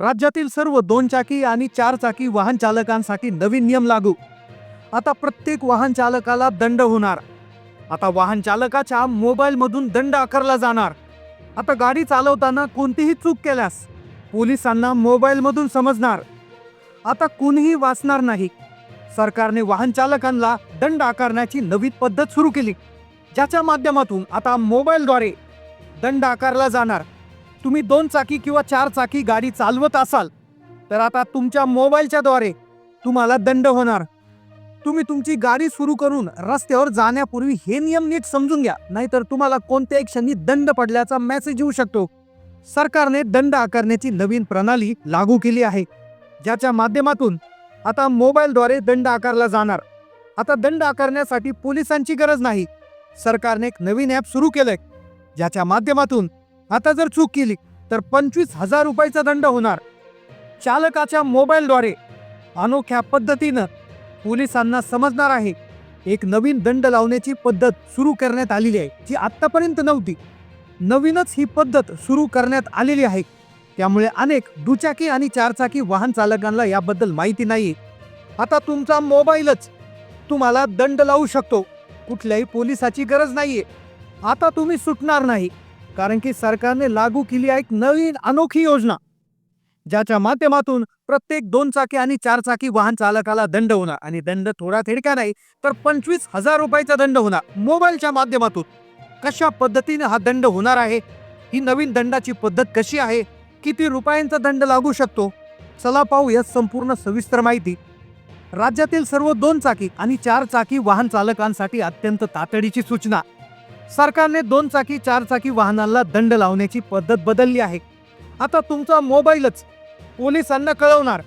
राज्यातील सर्व दोन चाकी आणि चार चाकी वाहन चालकांसाठी नवीन नियम लागू. आता प्रत्येक वाहन चालकाला दंड होणार. आता वाहन चालकाच्या मोबाईलमधून दंड आकारला जाणार. आता गाडी चालवताना कोणतीही चूक केल्यास पोलिसांना मोबाईलमधून समजणार. आता कुणीही वाचणार नाही. सरकारने वाहन चालकांना दंड आकारण्याची नवी पद्धत सुरू केली. ज्याच्या माध्यमातून आता मोबाईलद्वारे दंड आकारला जाणार. तुम्ही दोन चाकी किंवा चार चाकी गाडी चालवत असाल तर आता तुमच्या मोबाईलच्या द्वारे तुम्हाला दंड होणार. तुम्ही तुमची गाडी सुरू करून रस्त्यावर जाण्यापूर्वी हे नियम नीट समजून घ्या. नाहीतर तुम्हाला कोणत्याही क्षणी दंड पडल्याचा मेसेज येऊ शकतो. सरकारने दंड आकारण्याची नवीन प्रणाली लागू केली आहे. ज्याच्या माध्यमातून आता मोबाईलद्वारे दंड आकारला जाणार. आता दंड आकारण्यासाठी पोलिसांची गरज नाही. सरकारने एक नवीन ॲप सुरू केलंय ज्याच्या माध्यमातून आता जर चूक केली तर पंचवीस हजार रुपयाचा दंड होणार. चालकाच्या मोबाईलद्वारे अनोख्या पद्धतीनं पोलिसांना समजणार आहे एक नवीन दंड लावण्याची पद्धत सुरू करण्यात आलेली आहे जी आत्तापर्यंत नव्हती. नवीनच ही पद्धत सुरू करण्यात आलेली आहे. त्यामुळे अनेक दुचाकी आणि चारचाकी वाहन चालकांना याबद्दल माहिती नाही आता तुमचा मोबाईलच तुम्हाला दंड लावू शकतो. कुठल्याही पोलिसाची गरज नाहीये. आता तुम्ही सुटणार नाही. कारण की सरकारने लागू केली आहे एक नवीन अनोखी योजना ज्याच्या माध्यमातून प्रत्येक दोन चाकी आणि चार चाकी वाहन चालकाला दंड होणार. आणि दंड थोडा थेडका नाही तर पंचवीस हजार रुपयाचा दंड होणार. मोबाईलच्या माध्यमातून कशा पद्धतीने हा दंड होणार आहे? ही नवीन दंडाची पद्धत कशी आहे? किती रुपयांचा दंड लागू शकतो? चला पाहू या संपूर्ण सविस्तर माहिती. राज्यातील सर्व दोन चाकी आणि चार चाकी वाहन चालकांसाठी अत्यंत तातडीची सूचना. सरकारने दोन चाकी चार चाकी वाहनांना दंड लावण्याची पद्धत बदलली आहे. आता तुमचा मोबाईलच पोलिसांना कळवणार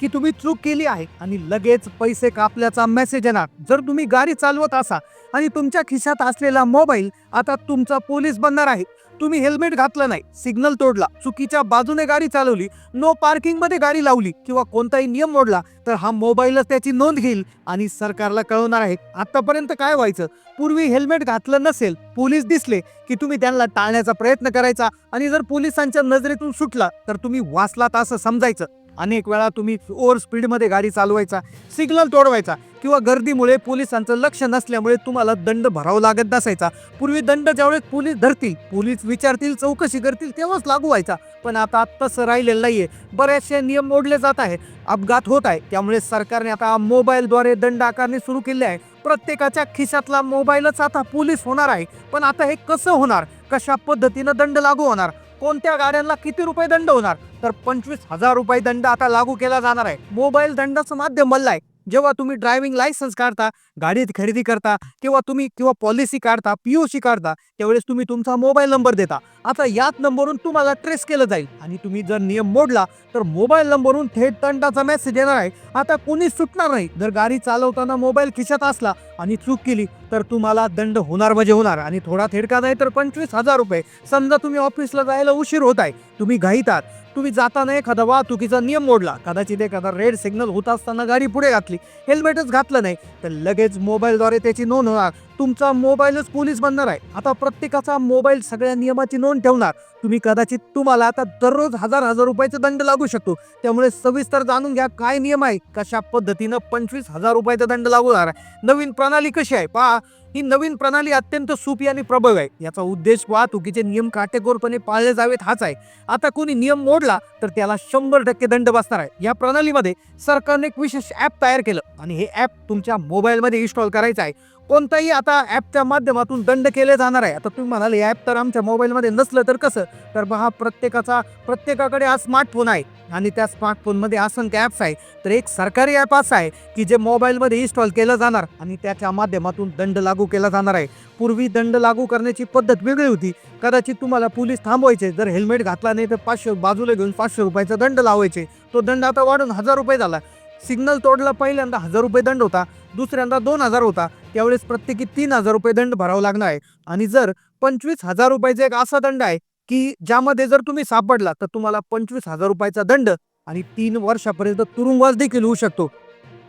की तुम्ही चूक केली आहे आणि लगेच पैसे कापल्याचा मेसेज येणार. जर तुम्ही गाडी चालवत असा आणि तुमच्या खिशात असलेला मोबाईल आता तुमचा पोलीस बनणार आहे. तुम्ही हेल्मेट घातलं नाही सिग्नल तोडला चुकीच्या बाजूने गाडी चालवली नो पार्किंगमध्ये गाडी लावली किंवा कोणताही नियम मोडला तर हा मोबाईलच त्याची नोंद घेईल आणि सरकारला कळवणार आहे आतापर्यंत काय व्हायचं? पूर्वी हेल्मेट घातलं नसेल पोलीस दिसले की तुम्ही त्यांना टाळण्याचा प्रयत्न करायचा आणि जर पोलिसांच्या नजरेतून सुटला तर तुम्ही वाचलात असं समजायचं. अनेक वेळा तुम्ही ओव्हर स्पीडमध्ये गाडी चालवायचा सिग्नल तोडवायचा किंवा गर्दीमुळे पोलिसांचं लक्ष नसल्यामुळे तुम्हाला दंड भरावा लागत नसायचा. पूर्वी दंड ज्यावेळेस पोलीस धरतील पोलीस विचारतील चौकशी करतील तेव्हाच लागू व्हायचा. पण आता तसं राहिलेलं नाही आहे बरेचसे नियम मोडले जात आहे अपघात होत आहे. त्यामुळे सरकारने आता मोबाईलद्वारे दंड आकारणी सुरू केली आहे. प्रत्येकाच्या खिशातला मोबाईलच आता पोलीस होणार आहे. पण आता हे कसं होणार? कशा पद्धतीनं दंड लागू होणार? कोणत्या गाड्यांना किती रुपये दंड होणार? तर पंचवीस हजार रुपये दंड आता लागू केला जाणार आहे. मोबाईल दंडाचं माध्यम बनलं आहे जेव्हा तुम्ही ड्रायव्हिंग लायसन्स काढता गाडीत खरेदी करता किंवा तुम्ही किंवा पॉलिसी काढता पीओसी काढता त्यावेळेस तुम्ही तुमचा मोबाईल नंबर देता. आता याच नंबरवरून तुम्हाला ट्रेस केलं जाईल. आणि तुम्ही जर नियम मोडला तर मोबाईल नंबरवरून थेट दंडाचा मेसेज येणार आहे. आता कोणी सुटणार नाही. जर गाडी चालवताना मोबाईल खिशात असला आणि चूक केली तर तुम्हाला दंड होणार म्हणजे होणार. आणि थोडा थेडका नाही तर पंचवीस हजार रुपये. समजा तुम्ही ऑफिसला जायला उशीर होत आहे. तुम्ही घाईतात. तुम्ही जाताना एखादा वाहतुकीचा नियम मोडला. कदाचित एखादा रेड सिग्नल होत असताना गाडी पुढे घातली. हेल्मेटच घातलं नाही. तर लगेच मोबाईलद्वारे त्याची नोंद होणार. तुमचा मोबाईलच पोलीस बनणार आहे. आता प्रत्येकाचा मोबाईल सगळ्या नियमाची नोंद ठेवणार. तुम्ही कदाचित तुम्हाला आता दररोज हजार हजार रुपयाचा दंड लागू शकतो. त्यामुळे सविस्तर जाणून घ्या काय नियम आहे कशा पद्धतीनं पंचवीस हजार रुपयाचा दंड लागू होणार आहे. नवीन प्रणाली कशी आहे? पहा ही नवीन प्रणाली अत्यंत सोपी आणि प्रभावी आहे. याचा उद्देश वाहतुकीचे नियम काटेकोरपणे पाळले जावेत हाच आहे. आता कोणी नियम मोडला तर त्याला शंभर टक्के दंड बसणार आहे. या प्रणालीमध्ये सरकारने एक विशेष ॲप तयार केलं आणि हे ॲप तुमच्या मोबाईलमध्ये इन्स्टॉल करायचं आहे. कोणताही आता ॲपच्या माध्यमातून दंड केले जाणार आहे. आता तुम्ही म्हणाले हे ॲप तर आमच्या मोबाईलमध्ये नसलं तर कसं? तर हा प्रत्येकाचा प्रत्येकाकडे हा स्मार्टफोन आहे. आणि त्या स्मार्टफोनमध्ये असंख्य ॲप्स आहे. तर एक सरकारी ॲप असं आहे की जे मोबाईलमध्ये इन्स्टॉल केलं जाणार आणि त्याच्या माध्यमातून दंड लागू केला जाणार आहे. पूर्वी दंड लागू करण्याची पद्धत वेगळी होती. कदाचित तुम्हाला पोलीस थांबवायचे जर हेल्मेट घातला नाही तर पाचशे बाजूला घेऊन पाचशे रुपयाचा दंड लावायचे. तो दंड आता वाढून हजार रुपये झाला. सिग्नल तोडला पहिल्यांदा हजार रुपये दंड होता दुसऱ्यांदा दोन हजार होता. त्यावेळेस प्रत्येकी तीन हजार रुपये दंड भरावा लागणार आहे. आणि जर पंचवीस हजार रुपयाचा एक असा दंड आहे की ज्यामध्ये जर तुम्ही सापडला तर तुम्हाला पंचवीस हजार रुपयाचा दंड आणि तीन वर्षापर्यंत तुरुंगवास देखील होऊ शकतो.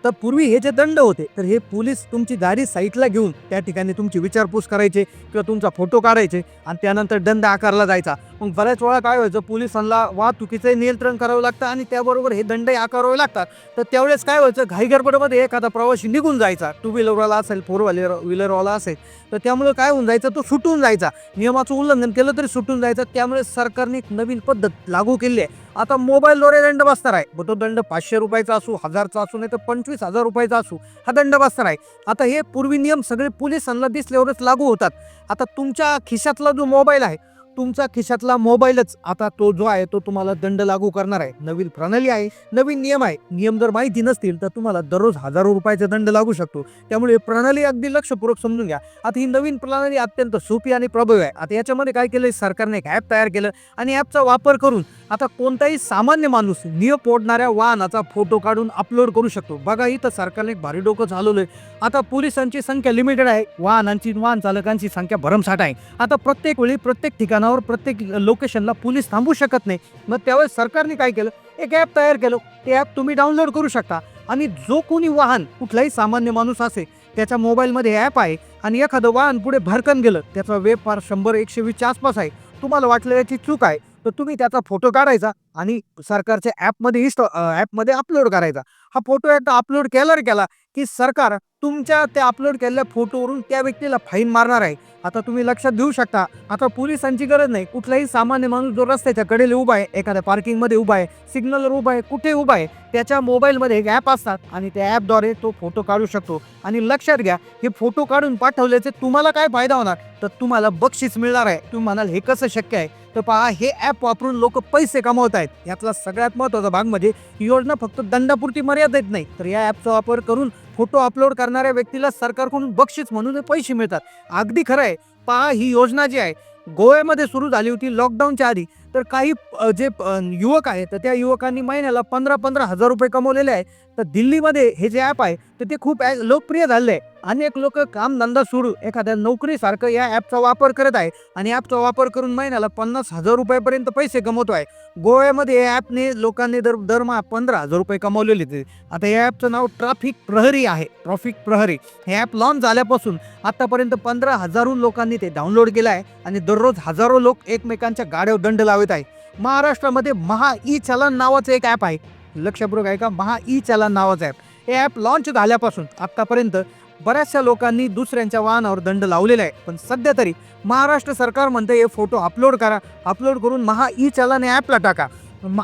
तर पूर्वी हे जे दंड होते तर हे पोलीस तुमची गाडी साईटला घेऊन त्या ठिकाणी तुमची विचारपूस करायचे किंवा तुमचा फोटो काढायचे आणि त्यानंतर दंड आकारला जायचा. मग बऱ्याच वेळा काय व्हायचं पोलिसांना वाहतुकीचं नियंत्रण करावं लागतं आणि त्याबरोबर हे दंडही आकारावे लागतात. तर त्यावेळेस काय व्हायचं घाईगडबडमध्ये एखादा प्रवासी निघून जायचा. टू व्हीलरवाला असेल फोर व्हीलर व्हीलरवाला असेल तर त्यामुळे काय होऊन जायचं तो सुटून जायचा. नियमाचं उल्लंघन केलं तरी सुटून जायचं. त्यामुळे सरकारने एक नवीन पद्धत लागू केली आहे. आता मोबाईलद्वारे दंड बसणार आहे. मग तो दंड पाचशे रुपयाचा असू हजारचा असू नाही तर पंचवीस हजार रुपयाचा असू हा दंड बसणार आहे. आता हे पूर्वी नियम सगळे पोलिसांना दिसल्यावरच लागू होतात. आता तुमच्या खिशातला जो मोबाईल आहे तुमचा खिशातला मोबाईलच आता तो जो आहे तो तुम्हाला दंड लागू करणार आहे. नवीन प्रणाली आहे नवीन नियम आहे. नियम जर माहिती नसतील तर तुम्हाला दररोज हजारो रुपयाचा दंड लागू शकतो. त्यामुळे प्रणाली अगदी लक्षपूर्वक समजून घ्या. आता ही नवीन प्रणाली अत्यंत सोपी आणि प्रभावी आहे. आता याच्यामध्ये काय केलं सरकारने एक ॲप तयार केलं आणि ॲपचा वापर करून आता कोणताही सामान्य माणूस नियम पोडणाऱ्या वाहनाचा फोटो काढून अपलोड करू शकतो. बघा इथं सरकारने एक भारी डोकं चालवलंय. आता पोलिसांची संख्या लिमिटेड आहे. वाहनांची वाहन चालकांची संख्या भरमसाठ आहे. आता प्रत्येक वेळी प्रत्येक ठिकाणावर प्रत्येक लोकेशनला पोलीस थांबू शकत नाही. मग त्यावेळेस सरकारने काय केलं? एक ॲप तयार केलं. ते ॲप तुम्ही डाउनलोड करू शकता. आणि जो कोणी वाहन कुठलाही सामान्य माणूस असेल त्याच्या मोबाईलमध्ये ॲप आहे आणि एखादं वाहन पुढे भरकन गेलं त्याचा वेब फार शंभर एकशे वीसच्या आसपास आहे. तुम्हाला वाटलं याची चूक आहे तर तुम्ही त्याचा फोटो काढायचा आणि सरकारच्या ॲपमध्ये इन्स्टॉ ॲपमध्ये अपलोड करायचा. हा फोटो एकदा अपलोड केला रे केला की सरकार तुमच्या त्या अपलोड केलेल्या फोटोवरून त्या व्यक्तीला फाईन मारणार आहे. आता तुम्ही लक्षात घेऊ शकता आता पोलिसांची गरज नाही. कुठलाही सामान्य माणूस जो रस्त्याच्या कडेला उभा आहे एखाद्या पार्किंगमध्ये उभा आहे सिग्नलवर उभा आहे कुठे उभा आहे त्याच्या मोबाईलमध्ये एक ॲप असतात आणि त्या ॲपद्वारे तो फोटो काढू शकतो. आणि लक्षात घ्या हे फोटो काढून पाठवल्याचे तुम्हाला काय फायदा होणार? तर तुम्हाला बक्षीस मिळणार आहे. तुम्ही म्हणाल हे कसं शक्य आहे? तर पहा हे ॲप वापरून लोक पैसे कमवत आहेत. यातला सगळ्यात महत्त्वाचा भाग म्हणजे ही योजना फक्त दंडापुरती मर्यादित नाही. तर या ॲपचा वापर करून फोटो अपलोड करणाऱ्या व्यक्तीला सरकारकडून बक्षीस म्हणून पैसे मिळतात. अगदी खरं आहे. पहा ही योजना जी आहे गोव्यामध्ये सुरू झाली होती लॉकडाऊनच्या आधी. तर काही जे युवक आहेत तर त्या युवकांनी महिन्याला पंधरा पंधरा हजार रुपये कमवलेले आहे तर दिल्लीमध्ये हे जे ॲप आहे तर ते खूप लोकप्रिय झाले आहे अनेक लोक कामधंदा सोडून एखाद्या नोकरीसारखं या ॲपचा वापर करत आहे आणि ॲपचा वापर करून महिन्याला पन्नास हजार रुपयापर्यंत पैसे कमवतो आहे. गोव्यामध्ये या ॲपने लोकांनी दर दरमहा पंधरा हजार रुपये कमवलेले ते आता या ॲपचं नाव ट्रॅफिक प्रहरी आहे. ट्रॅफिक प्रहरी हे ॲप लॉन्च झाल्यापासून आतापर्यंत पंधरा हजारहून लोकांनी ते डाउनलोड केलं आहे आणि दररोज हजारो लोक एकमेकांच्या गाड्यावर दंड लावत आहे. महाराष्ट्रामध्ये महा ई चलन नावाचं एक ॲप आहे. लक्षपूर्वक आहे का महा ई चलन नावाचं ॲप हे ॲप लॉन्च झाल्यापासून आत्तापर्यंत बऱ्याचशा लोकांनी दुसऱ्यांच्या वाहनावर दंड लावलेला आहे. पण सध्या तरी महाराष्ट्र सरकार म्हणते हे फोटो अपलोड करा. अपलोड करून महा ई चलन या ॲपला टाका.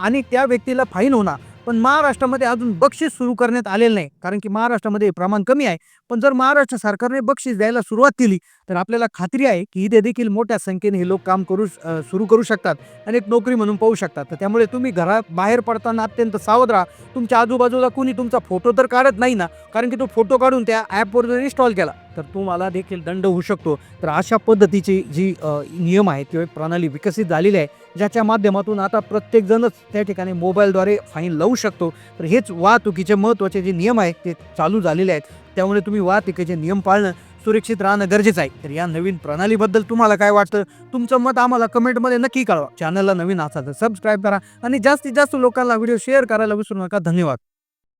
आणि त्या व्यक्तीला फाईन होणार. पण महाराष्ट्रामध्ये अजून बक्षीस सुरू करण्यात आलेलं नाही. कारण की महाराष्ट्रामध्ये हे प्रमाण कमी आहे. पण जर महाराष्ट्र सरकारने बक्षीस द्यायला सुरुवात केली तर आपल्याला खात्री आहे की इथे देखील मोठ्या संख्येने हे लोक काम करू सुरू करू शकतात आणि एक नोकरी म्हणून पाहू शकतात. तर त्यामुळे तुम्ही घरात बाहेर पडताना अत्यंत सावध राहा. तुमच्या आजूबाजूला कोणी तुमचा फोटो तर काढत नाही ना? कारण की तो फोटो काढून त्या ॲपवर जर इन्स्टॉल केला तर तुम्हाला देखील दंड होऊ शकतो. तर अशा पद्धतीची जी नियम आहे किंवा प्रणाली विकसित झालेली आहे ज्याच्या माध्यमातून आता प्रत्येकजणच त्या ठिकाणी मोबाईलद्वारे फाईन लावू शकतो. तर हेच वाहतुकीचे महत्त्वाचे जे नियम आहेत ते चालू झालेले आहेत. त्यामुळे तुम्ही वाहतुकीचे नियम पाळणं सुरक्षित राहणं गरजेचं आहे. तर या नवीन प्रणालीबद्दल तुम्हाला काय वाटतं? तुमचं मत आम्हाला कमेंटमध्ये नक्की कळवा. चॅनलला नवीन असाल तर सबस्क्राईब करा आणि जास्तीत जास्त लोकांना व्हिडिओ शेअर करायला विसरू नका. धन्यवाद.